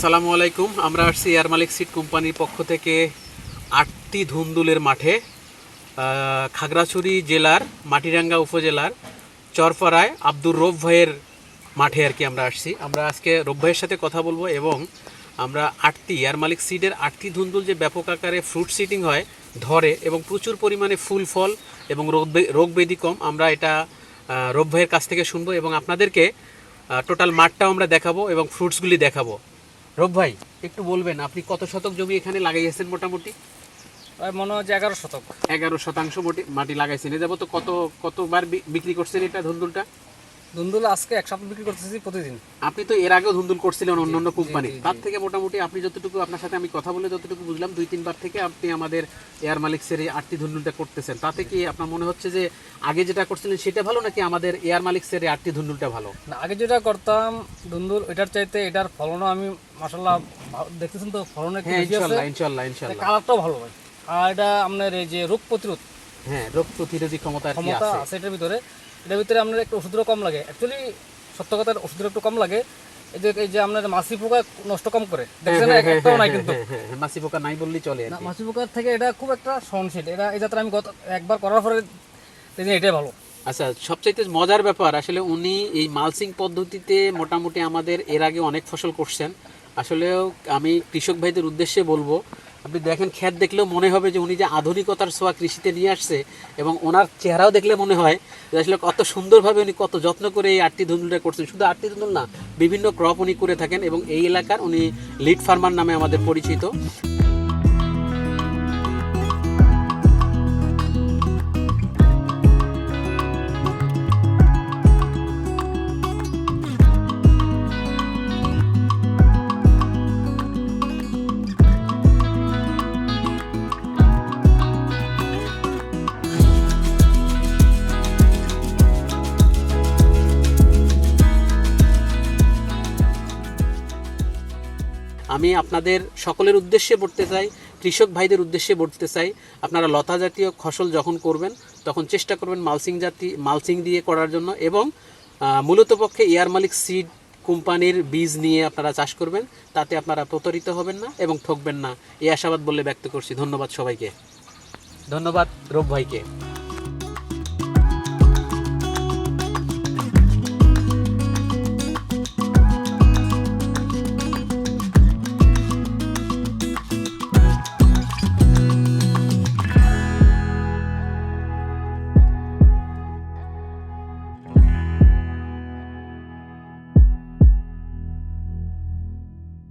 আসসালামু আলাইকুম। আমরা আসছি এয়ার মালিক সিট কোম্পানির পক্ষ থেকে আটটি ধুন্দুলের মাঠে খাগড়াছড়ি জেলার, মাটিরাঙ্গা উপজেলার, চরপাড়ায় আব্দুর রব ভাইয়ের মাঠে আর কি আমরা আসছি। আমরা আজকে রব ভাইয়ের সাথে কথা বলব এবং আমরা আটটি এয়ার মালিক সিডের আটটি ধুন্দুল যে ব্যাপক আকারে ফ্রুট সিটিং হয়, ধরে এবং প্রচুর পরিমাণে ফুল, ফল এবং রোগ বে- রোগ ব্যাধি কম, আমরা এটা রব ভাইয়ের কাছ থেকে শুনব এবং আপনাদেরকে টোটাল মাঠটাও আমরা দেখাবো এবং ফ্রুটসগুলি দেখাবো। রব ভাই একটু বলবেন আপনি কত শতক জমি এখানে লাগাইয়েছেন মোটামুটি? ভাই মনে হয় এগারো শতক। এগারো শতাংশ মোটি মাটি লাগাইছেন। এ যাব তো কত কতবার বিক্রি করছেন এটা ধুন্দুলটা? ধুন্দুল আজকে এক সপ্তাহ বিক্রি করতেছি প্রতিদিন। আপনি তো এর আগেও ধুন্দুল করছিলেন অন্য অন্য কোম্পানি। তার থেকে মোটামুটি আপনি যতটুকু আপনার সাথে আমি কথা বলে যতটুকু বুঝলাম দুই তিনবার থেকে আপনি আমাদের এয়ার মালিক্সের এই আটটি ধুন্দুলটা করতেছেন। তাতে কি আপনার মনে হচ্ছে যে আগে যেটা করছিলেন সেটা ভালো নাকি আমাদের এয়ার মালিক্সের এই আটটি ধুন্দুলটা ভালো? না আগে যেটা করতাম ধুন্দুল এটার চাইতে এটার ফলনও আমি মাসাল্লাহ দেখতেছেন তো ফলন হ্যাঁ ইনশাল্লাহ ইনশাল্লাহ ইনশাল্লাহ কালারটাও ভালো। হয় আর এটা আপনার এই যে রোগ প্রতিরোধ হ্যাঁ রোগ প্রতিরোধী ক্ষমতা ক্ষমতা আছে। এটার ভিতরে। এটার ভিতরে আপনার একটু ওষুধেরও কম লাগে। অ্যাকচুয়ালি সত্য কথা ওষুধের একটু কম লাগে। এই যে এই যে আপনার মাছি পোকা নষ্ট কম করে। দেখছেন একটাও নাই কিন্তু। হ্যাঁ, হ্যাঁ, হ্যাঁ, মাছি পোকা নাই বললেই চলে না। মাছি পোকার থেকে এটা খুব একটা সহনশীল। এটা এই যাত্রা আমি গত একবার করার পরে এটাই ভালো। আচ্ছা সবচাইতে মজার ব্যাপার আসলে উনি এই মালসিং পদ্ধতিতে মোটামুটি আমাদের এর আগে অনেক ফসল করছেন। আসলেও আমি কৃষক ভাইদের উদ্দেশ্যে বলব আপনি দেখেন, খ্যাত দেখলেও মনে হবে যে উনি যে আধুনিকতার ছোঁয়া কৃষিতে নিয়ে আসছে এবং ওনার চেহারাও দেখলে মনে হয় যে আসলে কত সুন্দরভাবে উনি কত যত্ন করে এই আটটি ধুন্দুলটা করছেন। শুধু আটটি ধুন্দুল না, বিভিন্ন ক্রপ উনি করে থাকেন এবং এই এলাকার উনি লিড ফার্মার নামে আমাদের পরিচিত। আমি আপনাদের সকলের উদ্দেশ্যে বলতে চাই, কৃষক ভাইদের উদ্দেশ্যে বলতে চাই, আপনারা লতা জাতীয় ফসল যখন করবেন, তখন চেষ্টা করবেন মালসিং জাতি, মালসিং দিয়ে করার জন্য এবং মূলত পক্ষে এয়ার মালিক সিড কোম্পানির বীজ নিয়ে আপনারা চাষ করবেন, তাতে আপনারা প্রতারিত হবেন না এবং ঠকবেন না। এই আশাবাদ বলে ব্যক্ত করছি। ধন্যবাদ সবাইকে। ধন্যবাদ রব ভাইকে।